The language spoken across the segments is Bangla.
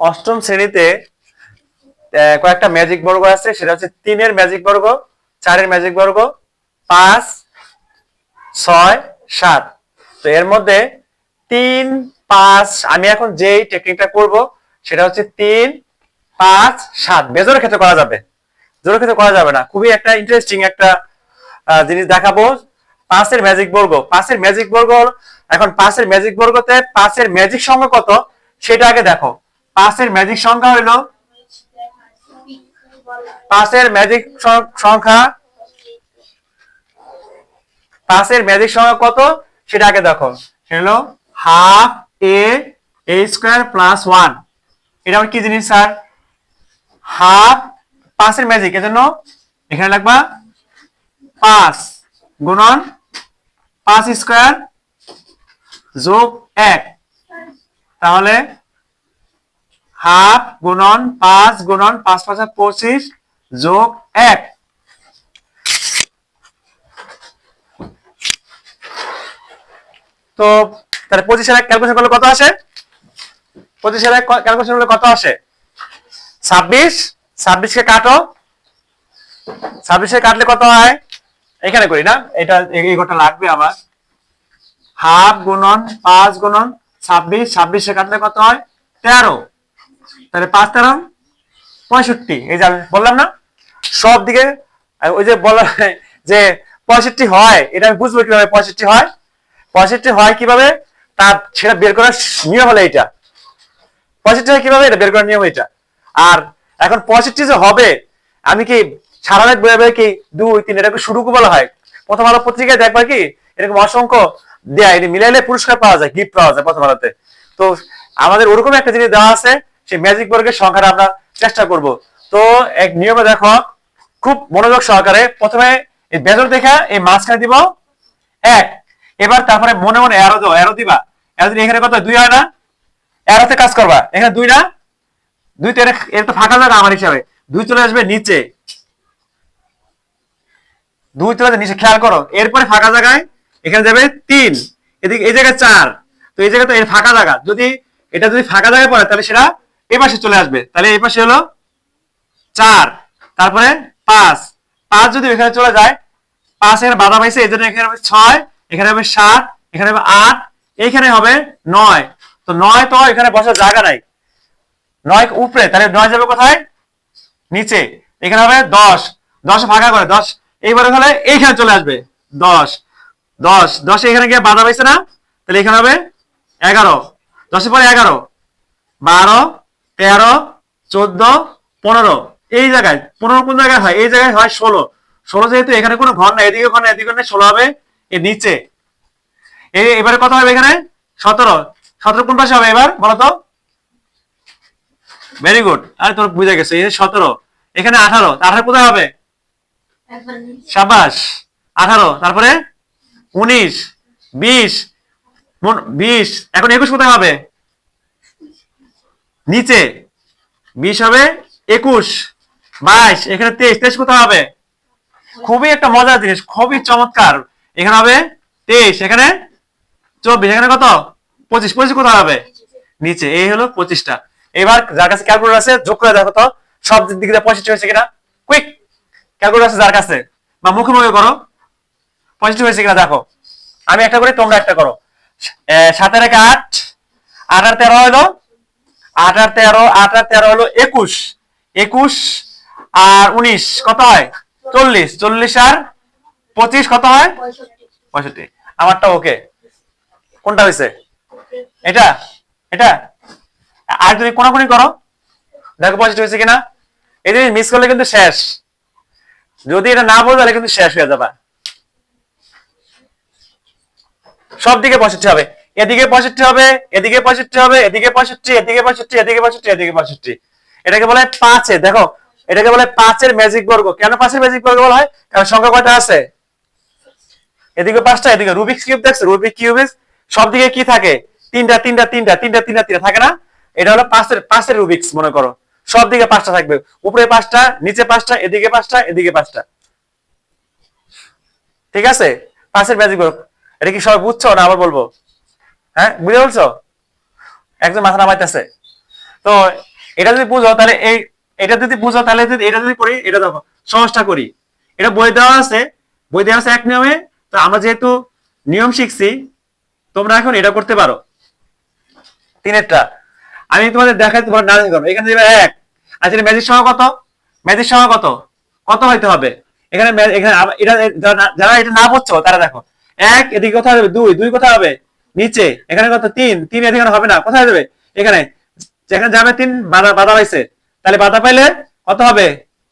অষ্টম শ্রেণীতে কয়েকটা ম্যাজিক বর্গ আছে, সেটা হচ্ছে তিনের ম্যাজিক বর্গ, চারের ম্যাজিক বর্গ, পাঁচ, ছয়, সাত। তো এর মধ্যে তিন, পাঁচ, আমি এখন যেই টেকনিকটা করব, সেটা হচ্ছে তিন, পাঁচ, সাত। বেজোরের ক্ষেত্রে করা যাবে। জোরের ক্ষেত্রে করা যাবে না। খুবই একটা ইন্টারেস্টিং একটা জিনিস দেখাবো। পাঁচের ম্যাজিক বর্গ। পাঁচের ম্যাজিক বর্গ এখন পাঁচের ম্যাজিক বর্গতে পাঁচের ম্যাজিক সংখ্যা কত, সেটা আগে দেখো। পাঁচের ম্যাজিক সংখ্যা হলো পাঁচের ম্যাজিক সংখ্যা? পাঁচের ম্যাজিক সংখ্যা কত? সেটা আগে দেখো। হলো half a a square plus one এটা আমার কি জিনিস, স্যার? হাফ পাঁচের ম্যাজিক এজন্য এখানে লাগবা পাঁচ গুণন পাঁচ স্কোয়ার যোগ এক। তাহলে হাফ গুণন পাঁচ গুণন পাঁচ পাঁচ পঁচিশ যোগ এক। তো তাহলে পঁচিশের এক ক্যালকুলেশন করলে কত আসে? পঁচিশের এক ক্যালকুলেশন করলে কত আসে? ছাব্বিশ। ছাব্বিশকে কাটো। ছাব্বিশে কাটলে কত হয়? এখানে করি না। এটা এই ঘরটা লাগবে আমার। হাফ গুণন পাঁচ গুণন ছাব্বিশ। ছাব্বিশে কাটলে কত হয়? তেরো। তাহলে পাঁচ তেরো, পঁয়ষট্টি। এই যে বললাম না, সব দিকে ওই যে বলা যে পঁয়ষট্টি হয়, এটা আমি বুঝব কীভাবে পঁয়ষট্টি হয়। পঁয়ষট্টি হয় কীভাবে? তার সেটা বের করার নিয়ম হলো এইটা। পঁয়ষট্টি হয় কীভাবে? এটা বের করার নিয়ম এটা আর এখন পঁয়ষট্টি যে হবে, আমি কি সারা রাত বয়ে কি দুই, তিন এরকম শুরু বলা হয়? প্রথম আলো পত্রিকায় দেখবা কি, এরকম অসংখ্য দেয়, এটা মিলাইলে পুরস্কার পাওয়া যায় গিফট পাওয়া যায় প্রথম আলোতে। তো আমাদের ওরকম একটা জিনিস দেওয়া আছে সেই ম্যাজিক বর্গের সংখ্যাটা আমরা চেষ্টা করব। তো এক নিয়মে দেখো, খুব মনোযোগ সহকারে প্রথমে এই বেজর দেখা এই মাঝখানে দিব এক। এবার তারপরে মনে মনে এরো দাও এরো দিবা। এরো দিলে এখানে কত? দুই হয় না? এরোতে কাজ করবা। এখানে দুই না? দুই তো এটা তো ফাঁকা জায়গা আমার হিসাবে। দুই চলে আসবে নিচে। দুই চলে নিচে। খেয়াল করো, এরপরে ফাঁকা জায়গায় এখানে যাবে তিন। এদিকে এই জায়গায় চার। তো এই জায়গায় তো এর ফাঁকা জায়গা। যদি এটা যদি ফাঁকা জায়গায় পড়ে, তাহলে সেটা এই পাশে চলে আসবে। তাহলে এই পাশে হলো চার, তারপরে পাঁচ। পাঁচ যদি এখানে চলে যায়, পাঁচ এখানে বাধা পাইছে, এই জন্য এখানে হবে ছয়, এখানে হবে সাত, এখানে হবে আট, এইখানে হবে নয়। তো নয় তো এখানে বসার জায়গা নাই। নয় উপরে, তাহলে নয় যাবে কোথায়? নিচে। এখানে হবে দশ। দশ ভাগা করে, দশ। এইবারে তাহলে এইখানে চলে আসবে। দশ। দশ। দশ এখানে গিয়ে বাধা পাইছে না? তাহলে এখানে হবে এগারো। দশের পরে এগারো। বারো। তেরো, চোদ্দ, পনেরো। এই জায়গায়, পনেরো কোন জায়গায় হয়? এই জায়গায় হয় ষোলো। ষোলো যেহেতু এখানে কোনো ঘর না এদিকে ঘর না এদিকে ঘর না ষোলো হবে এর নিচে। এবারে কত হবে এখানে? সতেরো। সতেরো কোন পাশে হবে এবার বলো তো ভেরি গুড আরে তোর বুঝে গেছে, এই সতেরো। এখানে আঠারো। আঠারো কোথায় হবে? সাবাস। আঠারো। তারপরে উনিশ, বিশ বিশ। এখন একুশ কোথায় হবে? নিচে। বিশ হবে, একুশ, বাইশ, এখানে তেইশ তেইশ কোথায় হবে? খুবই একটা মজার জিনিস, খুবই চমৎকার। এখানে হবে তেইশ, এখানে চব্বিশ, এখানে কত? পঁচিশ পঁচিশ কোথায় হবে? নিচে, এই হলো পঁচিশটা। এবার যার কাছে ক্যালকুলেটর আছে, যোগ করে দেখো তো, সব দিক দিয়ে পঁয়ষট্টি হয়েছে কিনা? কুইক ক্যালকুলেটর আছে যার কাছে, বা মুখে মুখে করো। পঁয়ষট্টি হয়েছে কিনা দেখো। আমি একটা করি, তোমরা একটা করো। সাতের এক আট আর তেরো হলো আট আর তেরো আট আর তেরো হলো একুশ। একুশ আর উনিশ, কত হয়? চল্লিশ। চল্লিশ আর পঁচিশ কত হয়? পঁয়ষট্টি। আমারটা ওকে। কোনটা হয়েছে? এটা? এটা? আর তুমি কোনাকুনি করো। দেখো পঁয়ষট্টি হয়েছে কিনা। এই জিনিস মিস করলে কিন্তু শেষ। যদি এটা না বলো, তাহলে কিন্তু শেষ হয়ে যাবে। সব দিকে পঁয়ষট্টি হবে। এদিকে পঁয়ষট্টি হবে, এদিকে পঁয়ষট্টি হবে, এদিকে পঁয়ষট্টি এদিকে পঁয়ষট্টি এদিকে পঁয়ষট্টি এদিকে পঁয়ষট্টি। এটাকে বলে পাঁচে, দেখো, এটাকে বলে পাঁচের ম্যাজিক বর্গ। কেন পাঁচের ম্যাজিক বর্গ বলা হয়? কারণ সংখ্যা কয়টা আছে? এদিকে পাঁচটা, এদিকে রুবিক্স কিউব দেখছ? রুবিক কিউবে সব দিকে কি থাকে? তিনটা তিনটা তিনটা তিনটা তিনটা তিনটা থাকে না? এটা হলো পাঁচের পাঁচের রুবিক্স মনে করো। সব দিকে পাঁচটা থাকবে। উপরে পাঁচটা, নিচে পাঁচটা, এদিকে পাঁচটা এদিকে পাঁচটা। ঠিক আছে? পাঁচের ম্যাজিক বর্গ। এটা কি সবাই বুঝছ না আবার বলব? হ্যাঁ বুঝে বলছো একজন মাথা নামাইতেছে। তো এটা যদি বুঝো, তাহলে এই, এটা যদি বুঝো, তাহলে যদি এটা যদি করি, এটা দেখো, সহজটা করি। এটা বই দেওয়া আছে, বই দেওয়া আছে এক নিয়মে। তো আমরা যেহেতু নিয়ম শিখছি, তোমরা এখন এটা করতে পারো। তিনেরটা। আমি তোমাদের দেখাই তোমার না দেখো এখানে দেবে এক। আচ্ছা ম্যাজিক সংখ্যা কত? ম্যাজিক সংখ্যা কত? কত হইতে হবে? এখানে এখানে এটা যারা- এটা না বুঝছ, তারা দেখো। এক, এদিকে কোথায় হবে? দুই। দুই কোথায় হবে? নিচে, এখানে কত? তিন। তিন এদিকে হবে না, কোথায় যাবে? এখানে। যেখানে যাবে তিন, বাধা বাধা পাইছে। তাহলে বাধা পাইলে কত হবে?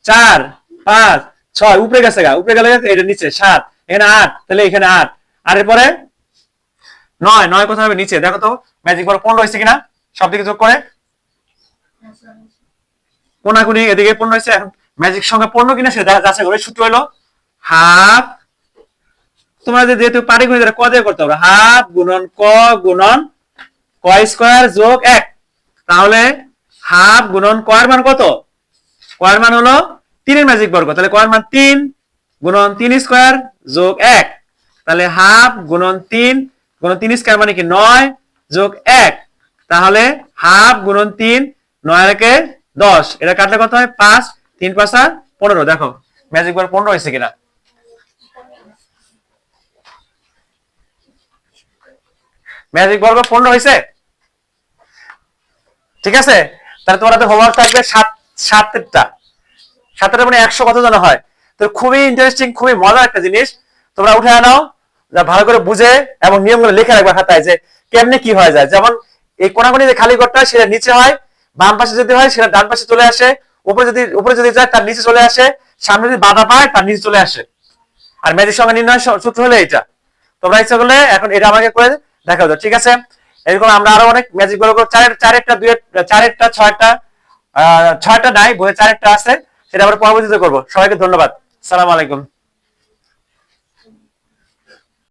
চার, পাঁচ, ছয়, উপরে গেছে গা, উপরে গেলে এটা নিচে, সাত। এখানে আট, তাহলে এখানে আট। আর এরপরে? নয় নয় কোথায় হবে? নিচে। দেখো তো ম্যাজিক বল পনেরো হয়েছে কিনা? সব দিকে যোগ করে। কোনাকুনি এদিকে পনেরো হয়েছে। এখন ম্যাজিক সংখ্যা পনেরো কিনা সেটা যাচাই করে সূত্র হলো হাফ তোমরা যেহেতু পারিগণিত এটা ক দিয়ে করতে হবে? হাফ গুণন ক গুণন ক স্কোয়ার যোগ এক। তাহলে হাফ গুণন ক মান কত? ক মান হলো তিনের ম্যাজিক বর্গ। তাহলে ক মান তিন গুণন তিন স্কোয়ার যোগ এক। তাহলে হাফ গুণন তিন গুণন তিন স্কোয়ার মানে কি? নয় যোগ এক। তাহলে হাফ গুণন তিন নয় একে দশ। এটা কাটলে কত হয়? পাঁচ। তিন পাঁচা পনেরো। দেখো ম্যাজিক বর্গ পনেরো হয়েছে কিনা? ম্যাজিক বর্গ পনেরো হয়েছে ঠিক আছে? তাহলে তোমার হোমওয়ার্ক থাকবে সাত সাতেরটা সাতেরটা মানে একশো কত জন হয়। তো খুবই ইন্টারেস্টিং খুবই মজার একটা জিনিস। তোমরা উঠে আনাও, যা ভালো করে বুঝে এবং নিয়মগুলো লিখে রাখবে খাতায় যে কেমনে কি হয়ে যায়। যেমন এই কোনাকুনি যে খালি ঘরটা, সেটা নিচে হয়, বাম পাশে যদি হয়, সেটা ডান পাশে চলে আসে, উপরে যদি উপরে যদি যায়, তার নিচে চলে আসে, সামনে যদি বাধা পায়, তার নিচে চলে আসে। আর ম্যাজিক সংখ্যা নির্ণয় সূত্র হলো এটা তোমরা ইচ্ছা করলে এখন এটা আমাকে করে দেখাও যাবে ঠিক আছে? এরকম আমরা আরও অনেক ম্যাজিক করব। চারের চারেরটা দুই চারেরটা, ছয়টা ছয়টা নাই বইয়ে চারেরটা আছে, সেটা আমরা পরবর্তীতে করব। সবাইকে ধন্যবাদ। সালাম আলাইকুম।